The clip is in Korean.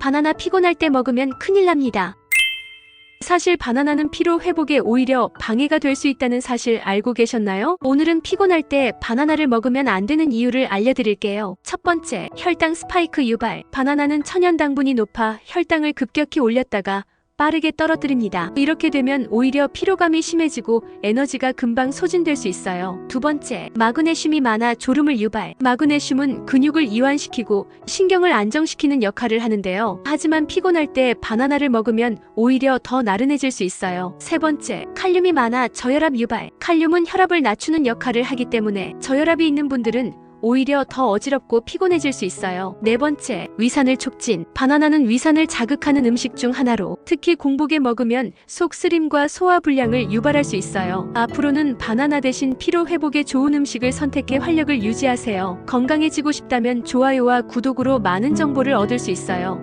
바나나 피곤할 때 먹으면 큰일 납니다. 사실 바나나는 피로 회복에 오히려 방해가 될 수 있다는 사실 알고 계셨나요? 오늘은 피곤할 때 바나나를 먹으면 안 되는 이유를 알려드릴게요. 첫 번째, 혈당 스파이크 유발. 바나나는 천연 당분이 높아 혈당을 급격히 올렸다가 빠르게 떨어뜨립니다. 이렇게 되면 오히려 피로감이 심해지고 에너지가 금방 소진될 수 있어요. 두 번째, 마그네슘이 많아 졸음을 유발. 마그네슘은 근육을 이완시키고 신경을 안정시키는 역할을 하는데요. 하지만 피곤할 때 바나나를 먹으면 오히려 더 나른해질 수 있어요. 세 번째, 칼륨이 많아 저혈압 유발. 칼륨은 혈압을 낮추는 역할을 하기 때문에 저혈압이 있는 분들은 오히려 더 어지럽고 피곤해질 수 있어요. 네 번째, 위산을 촉진. 바나나는 위산을 자극하는 음식 중 하나로 특히 공복에 먹으면 속 쓰림과 소화 불량을 유발할 수 있어요. 앞으로는 바나나 대신 피로 회복에 좋은 음식을 선택해 활력을 유지하세요. 건강해지고 싶다면 좋아요와 구독으로 많은 정보를 얻을 수 있어요.